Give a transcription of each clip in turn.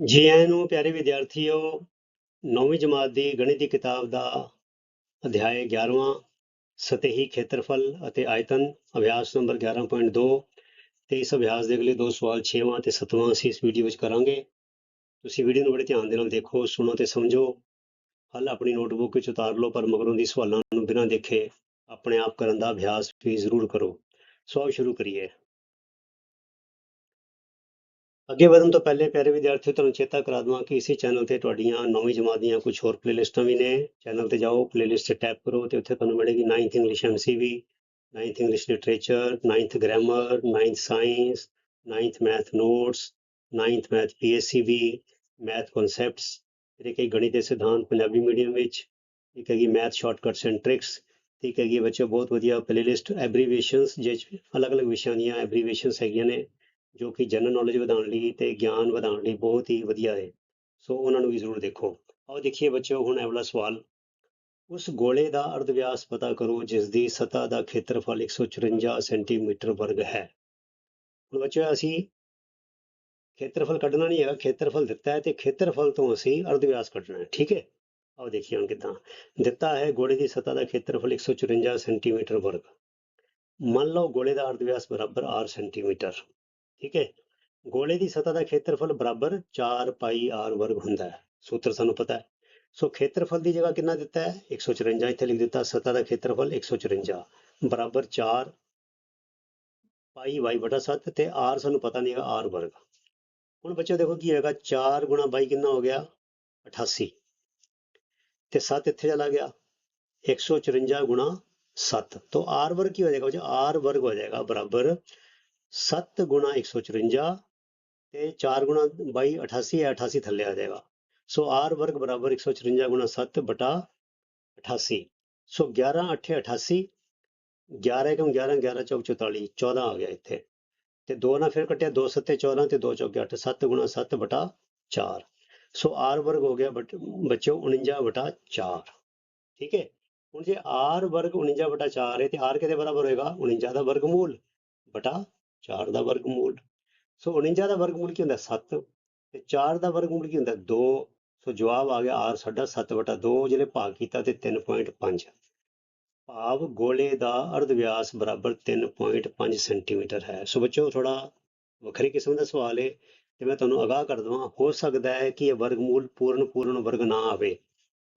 ਜੀ ਆਇਆਂ ਨੂੰ ਪਿਆਰੇ ਵਿਦਿਆਰਥੀਓ, ਨੌਵੀਂ ਜਮਾਤ ਦੀ ਗਣਿਤ ਦੀ ਕਿਤਾਬ ਦਾ ਅਧਿਆਇ 11ਵਾਂ ਸਤਹੀ ਖੇਤਰਫਲ ਅਤੇ ਆਇਤਨ, ਅਭਿਆਸ ਨੰਬਰ 11.2 ਤੇ ਇਸ ਅਭਿਆਸ ਦੇ ਅਗਲੇ ਦੋ ਸਵਾਲ 6ਵਾਂ ਤੇ 7ਵਾਂ ਅਸੀਂ ਇਸ ਵੀਡੀਓ ਵਿੱਚ ਕਰਾਂਗੇ। ਤੁਸੀਂ ਵੀਡੀਓ ਨੂੰ ਬੜੇ ਧਿਆਨ ਦੇ ਨਾਲ ਦੇਖੋ, ਸੁਣੋ ਤੇ ਸਮਝੋ। ਹੱਲ ਆਪਣੀ ਨੋਟਬੁੱਕ ਵਿੱਚ ਉਤਾਰ ਲਓ, ਪਰ ਮਗਰੋਂ ਦੀ ਸਵਾਲਾਂ ਨੂੰ ਬਿਨਾਂ ਦੇਖੇ ਆਪਣੇ ਆਪ ਕਰਨ ਦਾ ਅਭਿਆਸ ਵੀ ਜ਼ਰੂਰ ਕਰੋ। ਸੋ ਸ਼ੁਰੂ ਕਰੀਏ। ਅੱਗੇ ਵਧਣ ਤੋਂ ਪਹਿਲੇ ਪਿਆਰੇ ਵਿਦਿਆਰਥੀਓ, ਤੁਹਾਨੂੰ ਚੇਤਾ ਕਰਾ ਦਵਾਂ ਕਿ ਇਸੇ ਚੈਨਲ ਤੇ ਤੁਹਾਡੀਆਂ ਨੌਵੀਂ ਜਮਾਤ ਦੀਆਂ ਕੁਝ ਹੋਰ ਪਲੇਲਿਸਟਾਂ ਵੀ ਨੇ। ਚੈਨਲ ਤੇ ਜਾਓ ਪਲੇਲਿਸਟ ਤੇ ਟੈਪ ਕਰੋ ਤੇ ਉੱਥੇ ਤੁਹਾਨੂੰ ਮਿਲੇਗੀ 9th English MCQ 9th English literature 9th grammar 9th science 9th math notes 9th math PSEB math concepts ਜਿਹੜੇ ਕਈ ਗਣਿਤ ਦੇ ਸਿਧਾਂਤ ਪੰਜਾਬੀ ਮੀਡੀਅਮ ਵਿੱਚ, ਇੱਕ ਹੈਗੀ ਮੈਥ ਸ਼ਾਰਟਕਟਸ ਐਂਡ ਟ੍ਰਿਕਸ ਤੇ ਇੱਕ ਹੈਗੀ ਬੱਚਿਓ ਬਹੁਤ ਵਧੀਆ ਪਲੇਲਿਸਟ ਐਬਰੀਵੇਸ਼ਨਸ ਜਿਸ ਅਲੱਗ-ਅਲੱਗ ਵਿਸ਼ਿਆਂ ਦੀਆਂ ਐਬਰੀਵੇਸ਼ਨਸ ਹੈਗੀਆਂ ਨੇ। ਜੋ ਕਿ ਜਨਰਲ ਨੌਲੇਜ ਵਧਾਉਣ ਲਈ ਤੇ ਗਿਆਨ ਵਧਾਉਣ ਲਈ ਬਹੁਤ ਹੀ ਵਧੀਆ ਹੈ। ਸੋ ਉਹਨਾਂ ਨੂੰ ਵੀ ਜ਼ਰੂਰ ਦੇਖੋ। ਆਓ ਦੇਖੀਏ ਬੱਚਿਓ, ਹੁਣ ਇਹ ਸਵਾਲ। ਉਸ ਗੋਲੇ ਦਾ ਅਰਧ ਵਿਆਸ ਪਤਾ ਕਰੋ, ਜਿਸ ਦੀ ਸਤਹ ਦਾ ਖੇਤਰਫਲ 154 ਸੈਂਟੀਮੀਟਰ ਵਰਗ ਹੈ। ਹੁਣ ਬੱਚਿਓ, ਅਸੀਂ ਖੇਤਰਫਲ ਕੱਢਣਾ ਨਹੀਂ ਹੈਗਾ, ਖੇਤਰਫਲ ਦਿੱਤਾ ਹੈ ਤੇ ਖੇਤਰਫਲ ਤੋਂ ਅਸੀਂ ਅਰਧ ਵਿਆਸ ਕੱਢਣਾ ਹੈ, ਠੀਕ ਹੈ? ਆਓ ਦੇਖੀਏ ਹੁਣ ਕਿਦਾਂ। ਦਿੱਤਾ ਹੈ ਗੋਲੇ ਦੀ ਸਤਹ ਦਾ ਖੇਤਰਫਲ 154 ਸੈਂਟੀਮੀਟਰ ਵਰਗ। ਮੰਨ ਲਓ ਗੋਲੇ ਦਾ ਅਰਧ ਵਿਆਸ ਬਰਾਬਰ 8 ਸੈਂਟੀਮੀਟਰ। ਠੀਕ ਹੈ। ਗੋਲੇ ਦੀ ਸਤਹ ਦਾ ਖੇਤਰਫਲ ਬਰਾਬਰ 4 ਪਾਈ r ਵਰਗ ਹੁੰਦਾ ਹੈ। ਸੂਤਰ ਸਾਨੂੰ ਪਤਾ ਹੈ। ਸੋ ਖੇਤਰਫਲ ਦੀ ਜਗ੍ਹਾ ਕਿੰਨਾ ਦਿੱਤਾ ਹੈ? 154 ਇੱਥੇ ਲਿਖ ਦਿੱਤਾ, ਸਤਹ ਦਾ ਖੇਤਰਫਲ 154 ਬਰਾਬਰ 4 ਪਾਈ y 7 ਤੇ r ਸਾਨੂੰ ਪਤਾ ਨਹੀਂ ਹੈਗਾ r ਵਰਗ। ਹੁਣ ਬੱਚਿਓ ਦੇਖੋ ਕੀ ਹੋਏਗਾ 4 22 ਕਿੰਨਾ ਹੋ ਗਿਆ? 88 ਤੇ 7 ਇੱਥੇ ਚਲਾ ਗਿਆ। 154 7 ਤੋਂ r ਵਰਗ ਕੀ ਹੋ ਜਾਏਗਾ ਬੱਚਿਓ? r ਵਰਗ ਹੋ ਜਾਏਗਾ ਬਰਾਬਰ 7 ਗੁਣਾ 154 ਤੇ 4 ਗੁਣਾ 22 88 ਹੈ 88 ਥੱਲੇ ਆ ਜਾਏਗਾ। ਸੋ r ਵਰਗ ਬਰਾਬਰ 154 ਗੁਣਾ 7 ਬਟਾ 88 ਸੋ 11 8 88 11 ਕਮ 11 11 ਚੌਕ 44 14 ਆ ਗਿਆ ਇੱਥੇ। ਤੇ 2 ਨਾਲ ਫਿਰ ਕੱਟਿਆ 2 7 14 ਤੇ 2 ਚੌਕੇ 8 7 ਗੁਣਾ 7 ਬਟਾ 4 ਸੋ r ਵਰਗ ਹੋ ਗਿਆ ਬਟ- ਬੱਚਿਓ 49 ਬਟਾ 4 ਠੀਕ ਹੈ? ਹੁਣ ਜੇ r ਵਰਗ 49 ਬਟਾ 4 ਹੈ ਤੇ r ਕਿਹਦੇ ਬਰਾਬਰ ਹੋਏਗਾ? 49 ਦਾ ਵਰਗਮੂਲ ਬਟਾ 4 ਦਾ ਵਰਗਮੂਲ ਸੋ 49 ਦਾ ਵਰਗਮੂਲ ਕੀ ਹੁੰਦਾ? 7 ਤੇ 4 ਦਾ ਵਰਗਮੂਲ ਕੀ ਹੁੰਦਾ? 2 ਸੋ ਜਵਾਬ ਆ ਗਿਆ r ਸਾਡਾ 7 ਬਟਾ 2 ਜਿਹੜੇ ਭਾਗ ਕੀਤਾ ਤੇ 3.5 ਭਾਵ ਗੋਲੇ ਦਾ ਅਰਧ ਵਿਆਸ ਬਰਾਬਰ 3.5 ਸੈਂਟੀਮੀਟਰ ਹੈ। ਸੋ ਬੱਚੋ ਥੋੜਾ ਵੱਖਰੀ ਕਿਸਮ ਦਾ ਸਵਾਲ ਹੈ ਤੇ ਮੈਂ ਤੁਹਾਨੂੰ ਅਗਾਹ ਕਰ ਦਵਾਂ। ਹੋ ਸਕਦਾ ਹੈ ਕਿ ਇਹ ਵਰਗਮੂਲ ਪੂਰਨ ਪੂਰਨ ਵਰਗ ਨਾ ਆਵੇ।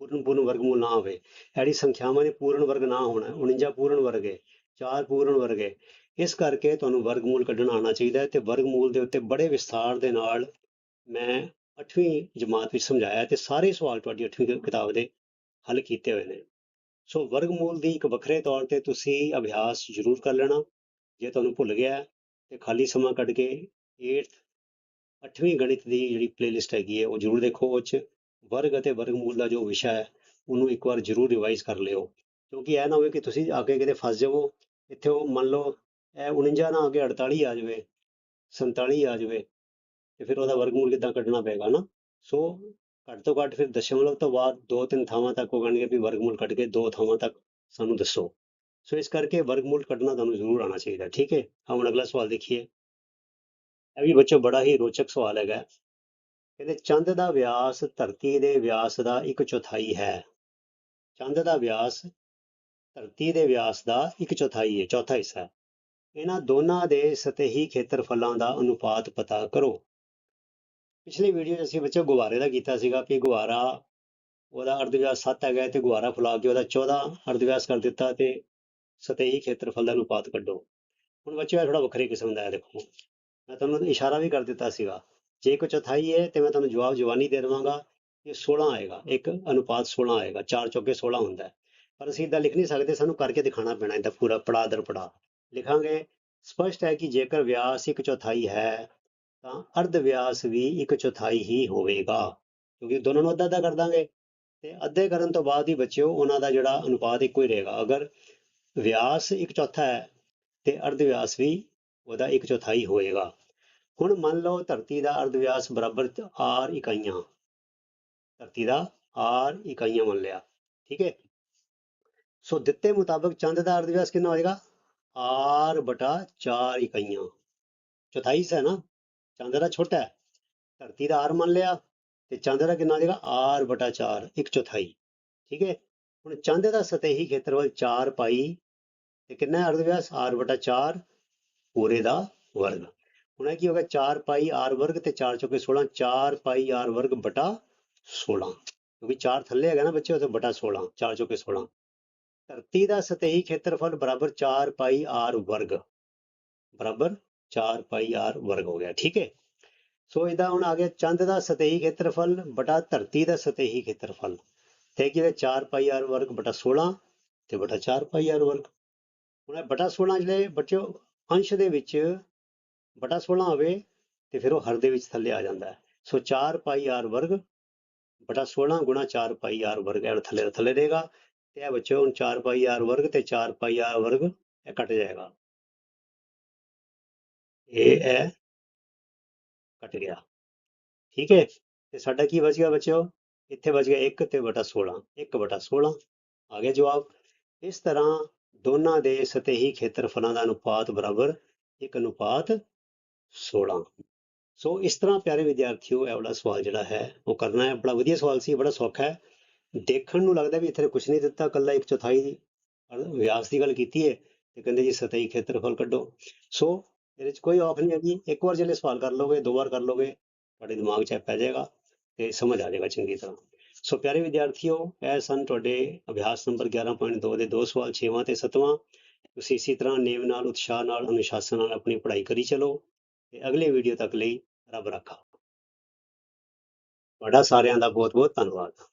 ਪੂਰਨ ਪੂਰਨ ਵਰਗਮੂਲ ਨਾ ਹੋਵੇ ਐੜੀ ਸੰਖਿਆਵਾਂ ਨੇ ਪੂਰਨ ਵਰਗ ਨਾ ਹੋਣਾ। 49 ਪੂਰਨ ਵਰਗ ਹੈ 4 ਪੂਰਨ ਵਰਗ ਹੈ ਇਸ ਕਰਕੇ ਤੁਹਾਨੂੰ ਵਰਗਮੂਲ ਕੱਢਣਾ ਆਉਣਾ ਚਾਹੀਦਾ ਹੈ ਤੇ ਵਰਗਮੂਲ ਦੇ ਉੱਤੇ ਬੜੇ ਵਿਸਥਾਰ ਦੇ ਨਾਲ ਮੈਂ 8ਵੀਂ ਜਮਾਤ ਵਿੱਚ ਸਮਝਾਇਆ ਤੇ ਸਾਰੇ ਸਵਾਲ ਤੁਹਾਡੀ 8ਵੀਂ ਕਿਤਾਬ ਦੇ ਹੱਲ ਕੀਤੇ ਹੋਏ ਨੇ। ਸੋ ਵਰਗਮੂਲ ਦੀ ਇੱਕ ਵੱਖਰੇ ਤੌਰ ਤੇ ਤੁਸੀਂ ਅਭਿਆਸ ਜ਼ਰੂਰ ਕਰ ਲੈਣਾ, ਜੇ ਤੁਹਾਨੂੰ ਭੁੱਲ ਗਿਆ ਹੈ ਤੇ ਖਾਲੀ ਸਮਾਂ ਕੱਢ ਕੇ 8th 8ਵੀਂ ਗਣਿਤ ਦੀ ਜਿਹੜੀ ਪਲੇਲਿਸਟ ਹੈਗੀ ਹੈ ਉਹ ਜ਼ਰੂਰ ਦੇਖੋ, ਉਹ 'ਚ ਵਰਗ ਅਤੇ ਵਰਗਮੂਲ ਦਾ ਜੋ ਵਿਸ਼ਾ ਹੈ, ਉਹਨੂੰ ਇੱਕ ਵਾਰ ਜ਼ਰੂਰ ਰਿਵਾਈਜ਼ ਕਰ ਲਿਓ। ਕਿਉਂਕਿ ਇਹ ਨਾ ਹੋਵੇ ਕਿ ਤੁਸੀਂ ਆ ਕੇ ਕਿਤੇ ਫਸ ਜਾਵੋ, ਇੱਥੇ ਉਹ ਮੰਨ ਲਓ ਇਹ 49 ਨਾ ਆ ਕੇ 48 ਆ ਜਾਵੇ 47 ਆ ਜਾਵੇ, ਤੇ ਫਿਰ ਉਹਦਾ ਵਰਗਮੂਲ ਕਿੱਦਾਂ ਕੱਢਣਾ ਪਏਗਾ ਨਾ ਸੋ ਘੱਟ ਤੋਂ ਘੱਟ ਫਿਰ ਦਸ਼ਮਲਵ ਤੋਂ ਬਾਅਦ ਦੋ ਤਿੰਨ ਥਾਵਾਂ ਤੱਕ ਉਹ ਕਹਿਣਗੇ ਵੀ ਵਰਗਮੂਲ ਕੱਢ ਕੇ ਦੋ ਥਾਵਾਂ ਤੱਕ ਸਾਨੂੰ ਦੱਸੋ। ਸੋ ਇਸ ਕਰਕੇ ਵਰਗਮੂਲ ਕੱਢਣਾ ਤੁਹਾਨੂੰ ਜ਼ਰੂਰ ਆਉਣਾ ਚਾਹੀਦਾ, ਠੀਕ ਹੈ? ਹੁਣ ਅਗਲਾ ਸਵਾਲ ਦੇਖੀਏ। ਇਹ ਵੀ ਬੱਚੋ ਬੜਾ ਹੀ ਰੋਚਕ ਸਵਾਲ ਹੈਗਾ। ਕਹਿੰਦੇ, ਚੰਦ ਦਾ ਵਿਆਸ ਧਰਤੀ ਦੇ ਵਿਆਸ ਦਾ ਇੱਕ ਚੌਥਾਈ ਹੈ। ਚੰਦ ਦਾ ਵਿਆਸ ਧਰਤੀ ਦੇ ਵਿਆਸ ਦਾ ਇੱਕ ਚੌਥਾਈ ਹੈ, ਚੌਥਾ ਹਿੱਸਾ। ਇਹਨਾਂ ਦੋਨਾਂ ਦੇ ਸਤਹੀ ਖੇਤਰਫਲਾਂ ਦਾ ਅਨੁਪਾਤ ਪਤਾ ਕਰੋ। ਪਿਛਲੀ ਵੀਡੀਓ 'ਚ ਅਸੀਂ ਬੱਚੇ ਗੁਬਾਰੇ ਦਾ ਕੀਤਾ ਸੀਗਾ ਕਿ ਗੁਬਾਰਾ ਉਹਦਾ ਅਰਧ ਵਿਆਸ 7 ਹੈਗਾ ਤੇ ਗੁਬਾਰਾ ਫੁਲਾ ਕੇ ਉਹਦਾ 14 ਅਰਧ ਵਿਆਸ ਕਰ ਦਿੱਤਾ ਤੇ ਸਤਹੀ ਖੇਤਰਫਲ ਦਾ ਅਨੁਪਾਤ ਕੱਢੋ। ਹੁਣ ਬੱਚੋ ਇਹ ਥੋੜਾ ਵੱਖਰੀ ਕਿਸਮ ਦਾ ਹੈ, ਦੇਖੋ। ਮੈਂ ਤੁਹਾਨੂੰ ਇਸ਼ਾਰਾ ਵੀ ਕਰ ਦਿੱਤਾ ਸੀਗਾ। ਜੇ ਇੱਕ ਚੌਥਾਈ ਹੈ ਤੇ ਮੈਂ ਤੁਹਾਨੂੰ ਜਵਾਬ ਜਵਾਨੀ ਦੇ ਦੇਵਾਂਗਾ, ਇਹ 16 ਆਏਗਾ, ਇੱਕ ਅਨੁਪਾਤ 16 ਆਏਗਾ 4 ਚੌਕੇ 16 ਹੁੰਦਾ ਪਰ ਅਸੀਂ ਇਦਾਂ ਲਿਖ ਨਹੀਂ ਸਕਦੇ, ਸਾਨੂੰ ਕਰਕੇ ਦਿਖਾਣਾ ਪੈਣਾ ਇਹਦਾ ਪੂਰਾ ਪੜਾ ਦਰ ਪੜਾ ਲਿਖਾਂਗੇ, ਸਪਸ਼ਟ ਹੈ ਕਿ ਜੇਕਰ ਵਿਆਸ ਇੱਕ ਚੌਥਾਈ ਹੈ, ਤਾਂ ਅਰਧ ਵਿਆਸ ਵੀ ਇੱਕ ਚੌਥਾਈ ਹੀ ਹੋਵੇਗਾ, ਕਿਉਂਕਿ ਦੋਨਾਂ ਨੂੰ ਅੱਧਾ ਅੱਧਾ ਕਰ ਦਾਂਗੇ ਤੇ ਅੱਧੇ ਕਰਨ ਤੋਂ ਬਾਅਦ ਹੀ ਬੱਚਿਓ ਉਹਨਾਂ ਦਾ ਜਿਹੜਾ ਅਨੁਪਾਤ ਇੱਕੋ ਹੀ ਰਹੇਗਾ। ਅਗਰ ਵਿਆਸ ਇੱਕ ਚੌਥਾ ਹੈ ਤੇ ਅਰਧ ਵਿਆਸ ਵੀ ਉਹਦਾ ਇੱਕ ਚੌਥਾਈ ਹੋਏਗਾ ਹੁਣ ਮੰਨ ਲਓ ਧਰਤੀ ਦਾ ਅਰਧ ਵਿਆਸ ਬਰਾਬਰ r ਇਕਾਈਆਂ, ਧਰਤੀ ਦਾ r ਇਕਾਈਆਂ ਮੰਨ ਲਿਆ, ਠੀਕ ਹੈ? ਸੋ ਦਿੱਤੇ ਮੁਤਾਬਕ ਚੰਦ ਦਾ ਅਰਧ ਵਿਆਸ ਕਿੰਨਾ ਹੋਏਗਾ? R ਬਟਾ 4 ਇਕਾਈਆਂ ਚੌਥਾਈ ਹਿੱਸਾ ਹੈ ਨਾ ਚੰਦ ਦਾ ਛੋਟਾ ਹੈ ਧਰਤੀ ਦਾ r ਮੰਨ ਲਿਆ ਤੇ ਚੰਦ ਦਾ ਕਿੰਨਾ ਆ ਜਾਏਗਾ r ਬਟਾ 4 ਇੱਕ ਚੌਥਾਈ ਠੀਕ ਹੈ ਹੁਣ ਚੰਦ ਦਾ ਸਤਹੀ ਖੇਤਰਫਲ 4 ਪਾਈ ਤੇ ਕਿੰਨਾ ਹੈ ਅਰਧ ਵਿਆਸ r ਬਟਾ 4 ਪੂਰੇ ਦਾ ਵਰਗ ਹੁਣ ਇਹ ਕੀ ਹੋ ਗਿਆ 4 ਪਾਈ r ਵਰਗ ਤੇ 4 ਚੋਕੇ 16 4 ਪਾਈ r ਵਰਗ ਬਟਾ 16 ਕਿਉਂਕਿ 4 ਥੱਲੇ ਹੈਗਾ ਨਾ ਬੱਚੇ ਉਥੇ ਬਟਾ 16 4 ਚੋਕੇ 16 ਧਰਤੀ ਦਾ ਸਤਹੀ ਖੇਤਰਫਲ ਬਰਾਬਰ 4 ਪਾਈ r ਵਰਗ। ਬਰਾਬਰ 4 ਪਾਈ r ਵਰਗ ਹੋ ਗਿਆ, ਠੀਕ ਹੈ? ਸੋ ਇਹਦਾ ਹੁਣ ਆ ਗਿਆ ਚੰਦ ਦਾ ਸਤਹੀ ਖੇਤਰਫਲ ਬਟਾ ਧਰਤੀ ਦਾ ਸਤਹੀ ਖੇਤਰਫਲ ਤੇ ਕੀ 4 ਪਾਈ r ਵਰਗ ਬਟਾ 16 ਤੇ ਬਟਾ 4 ਪਾਈ r ਵਰਗ। ਹੁਣ ਇਹ ਬਟਾ 16 ਜਿਹੜੇ ਬੱਚਿਓ, ਅੰਸ਼ ਦੇ ਵਿੱਚ ਬਟਾ 16 ਹੋਵੇ ਤੇ ਫਿਰ ਉਹ ਹਰ ਦੇ ਵਿੱਚ ਥੱਲੇ ਆ ਜਾਂਦਾ ਹੈ। ਸੋ 4 ਪਾਈ r ਵਰਗ ਬਟਾ 16 ਗੁਣਾ 4 ਪਾਈ r ਵਰਗ ਇਹ ਥੱਲੇ ਦਾ ਥੱਲੇ ਰਹੇਗਾ ਤੇ ਇਹ ਬੱਚਿਓ ਹੁਣ 4 ਪਾਈ r ਵਰਗ ਤੇ 4 ਪਾਈ r ਵਰਗ ਇਹ ਕੱਟ ਜਾਏਗਾ। ਇਹ ਹੈ ਕੱਟ ਗਿਆ। ਠੀਕ ਹੈ? ਤੇ ਸਾਡਾ ਕੀ ਬਚ ਗਿਆ ਬੱਚਿਓ? ਇੱਥੇ ਬਚ ਗਿਆ 1 ਤੇ ਬਟਾ 16 1 ਬਟਾ 16 ਆ ਗਿਆ ਜਵਾਬ। ਇਸ ਤਰ੍ਹਾਂ ਦੋਨਾਂ ਦੇ ਸਤਹੀ ਖੇਤਰਫਲਾਂ ਦਾ ਅਨੁਪਾਤ ਬਰਾਬਰ 1 ਅਨੁਪਾਤ 16 ਸੋ ਇਸ ਤਰ੍ਹਾਂ ਪਿਆਰੇ ਵਿਦਿਆਰਥੀਓ, ਇਹ ਵਾਲਾ ਸਵਾਲ ਜਿਹੜਾ ਹੈ, ਉਹ ਕਰਨਾ ਹੈ। ਬੜਾ ਵਧੀਆ ਸਵਾਲ ਸੀ, ਬੜਾ ਸੌਖਾ ਹੈ। ਦੇਖਣ ਨੂੰ ਲੱਗਦਾ ਵੀ ਇੱਥੇ ਕੁਝ ਨਹੀਂ ਦਿੱਤਾ ਕੱਲਾ ਇੱਕ ਚੌਥਾਈ ਦੀ ਅਰ- ਵਿਆਸ ਦੀ ਗੱਲ ਕੀਤੀ ਹੈ ਤੇ ਕਹਿੰਦੇ ਜੀ ਸਤਹੀ ਖੇਤਰਫਲ ਕੱਢੋ। ਸੋ ਇਹਦੇ ਵਿੱਚ ਕੋਈ ਔਖ ਨਹੀਂ ਹੈਗੀ। ਇੱਕ ਵਾਰ ਜਿਹੜੇ ਸਵਾਲ ਕਰ ਲੋਗੇ ਦੋ ਵਾਰ ਕਰ ਲੋਗੇ ਤੁਹਾਡੇ ਦਿਮਾਗ 'ਚ ਇਹ ਪੈ ਜਾਏਗਾ ਤੇ ਸਮਝ ਆ ਜਾਏਗਾ ਚੰਗੀ ਤਰ੍ਹਾਂ। ਸੋ ਪਿਆਰੇ ਵਿਦਿਆਰਥੀਓ, ਇਹ ਸਨ ਤੁਹਾਡੇ ਅਭਿਆਸ ਨੰਬਰ 11.2 ਦੇ ਦੋ ਸਵਾਲ 6ਵਾਂ ਤੇ 7ਵਾਂ ਤੁਸੀਂ ਇਸੇ ਤਰ੍ਹਾਂ ਨੇਮ ਨਾਲ, ਉਤਸ਼ਾਹ ਨਾਲ, ਅਨੁਸ਼ਾਸਨ ਨਾਲ ਆਪਣੀ ਪੜ੍ਹਾਈ ਕਰੀ ਚਲੋ ਤੇ ਅਗਲੇ ਵੀਡੀਓ ਤੱਕ ਲਈ ਰੱਬ ਰੱਖਾ। ਤੁਹਾਡਾ ਸਾਰਿਆਂ ਦਾ ਬਹੁਤ ਬਹੁਤ ਧੰਨਵਾਦ।